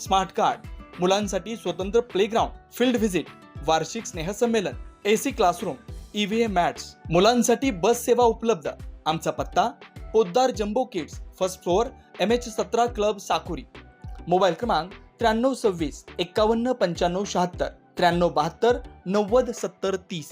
Smart card मुलांसाठी स्वतंत्र playground field visit वार्षिक स्नेहसंमेलन A C classroom EVM mats मुलांसाठी बस सेवा उपलब्ध. आमचा पत्ता Poddar jumbo kids first floor M H सतरा क्लब साकुरी. मोबाईल क्रमांक त्र्याण्णव सव्वीस एक्कावन्न पंच्याण्णव शहात्तर त्र्याण्णव बहात्तर नव्वद सत्तर तीस.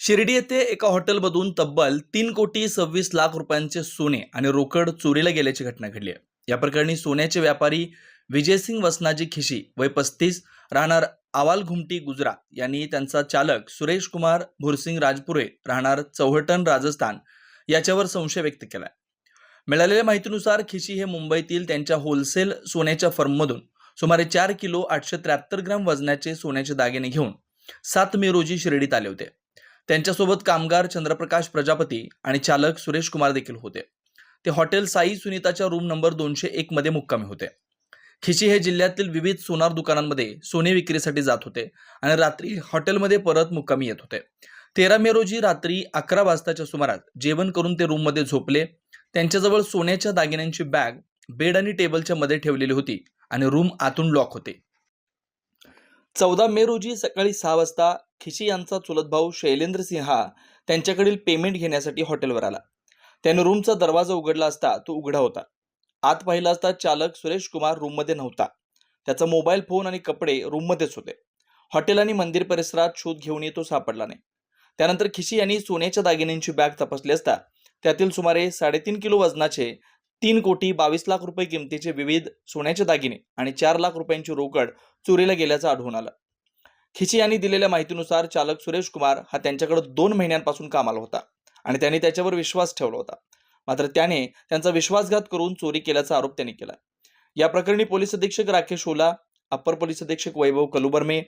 शिर्डी येथे एका हॉटेलमधून तब्बल तीन कोटी सव्वीस लाख रुपयांचे सोने आणि रोकड चोरीला गेल्याची घटना घडली आहे. या प्रकरणी सोन्याचे व्यापारी विजयसिंग वसनाजी खिशी वय पस्तीस राहणार आवाल घुमटी गुजरात यांनी त्यांचा चालक सुरेश कुमार भुरसिंग राजपुरे राहणार चौहटण राजस्थान याच्यावर संशय व्यक्त केलाय. मिळालेल्या माहितीनुसार खिशी हे मुंबईतील त्यांच्या होलसेल सोन्याच्या फर्ममधून सुमारे चार किलो आठशे त्र्याहत्तर ग्राम वजनाचे सोन्याचे दागिने घेऊन सात मे रोजी शिर्डीत आले होते. त्यांच्यासोबत कामगार चंद्रप्रकाश प्रजापती आणि चालक सुरेश कुमार देखील होते. ते हॉटेल साई सुनीताच्या रूम नंबर दोनशे एक मध्ये मुक्कामी होते. खिशी हे जिल्ह्यातील विविध सोनार दुकानांमध्ये सोने विक्रीसाठी जात होते आणि रात्री हॉटेलमध्ये परत मुक्कामी येत होते. तेरा मे रोजी रात्री अकरा वाजताच्या सुमारास जेवण करून ते रूममध्ये झोपले. त्यांच्याजवळ सोन्याच्या दागिन्यांची बॅग बेड आणि टेबलच्या मध्ये ठेवलेली होती आणि रूम आतून लॉक होते. चौदा मे रोजी सकाळी सहा वाजता खिशी यांचा चुलत भाऊ शैलेंद्र सिंह त्यांच्याकडील पेमेंट घेण्यासाठी हॉटेलवर आला. त्याने रूमचा दरवाजा उघडला असता तो उघडा होता. आत पाहिलं असता चालक सुरेश कुमार रूममध्ये नव्हता. त्याचा मोबाईल फोन आणि कपडे रूममध्येच होते. हॉटेल आणि मंदिर परिसरात शोध घेऊन तो सापडला नाही. त्यानंतर खिशी यांनी सोन्याच्या दागिन्यांची बॅग तपासली असता त्यातील सुमारे साडेतीन किलो वजनाचे तीन कोटी बावीस लाख रुपये किमतीचे विविध सोन्याचे दागिने आणि चार लाख रुपयांची रोकड चोरीला गेल्याचं आढळून आलं. खिची यांनी दिलेल्या माहितीनुसार चालक सुरेश कुमार हा त्यांच्याकडे दोन महिन्यांपासून कामाला होता आणि त्यांनी त्याच्यावर विश्वास ठेवला होता. मात्र त्याने त्यांचा विश्वासघात करून चोरी केल्याचा आरोप त्यांनी केला. या प्रकरणी पोलीस अधीक्षक राकेश ओला अप्पर पोलीस अधीक्षक वैभव कलुबर्मे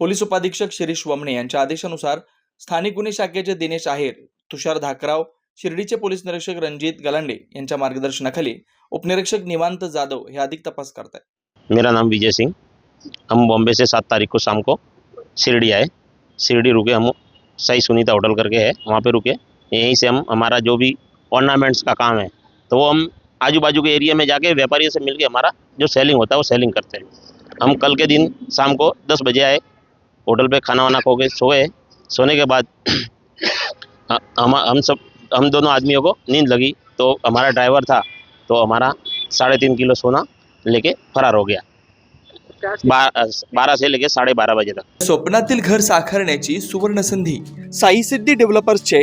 पोलीस उपाधीक्षक शिरीष वमणे यांच्या आदेशानुसार स्थानिक गुन्हे शाखेचे दिनेश आहेर तुषार धाकराव शिर्डीचे पोलीस निरीक्षक रणजित गलांडे यांच्या मार्गदर्शनाखाली उपनिरीक्षक निवांत जाधव हे अधिक तपास करतायत. मेरा नाम विजय सिंह। हम बॉम्बे से सात तारीख को शाम को शिरडी आए। शिरडी रुके हम साई सुनीता होटल करके है। वहाँ पे रुके। यहीं से हम हमारा जो भी ऑर्नामेंट्स का काम है। तो वो हम आजू बाजू के एरिया में जाके व्यापारियों से मिलके हमारा जो सेलिंग होता है, वो सेलिंग करते हैं। हम कल के दिन शाम को दस बजे आए, होटल पे खाना वाना खो के सोए। सोने के बाद हम हम सब, हम दोनों आदमियों को नींद लगी। तो हमारा ड्राइवर था तो हमारा साढ़े तीन किलो सोना लेके फरार हो गया। बारह से लेके साढ़े बारह बजे तक। स्वप्नातील घर साकारण्याची सुवर्ण संधी साई सिद्धी डेव्हलपर्सचे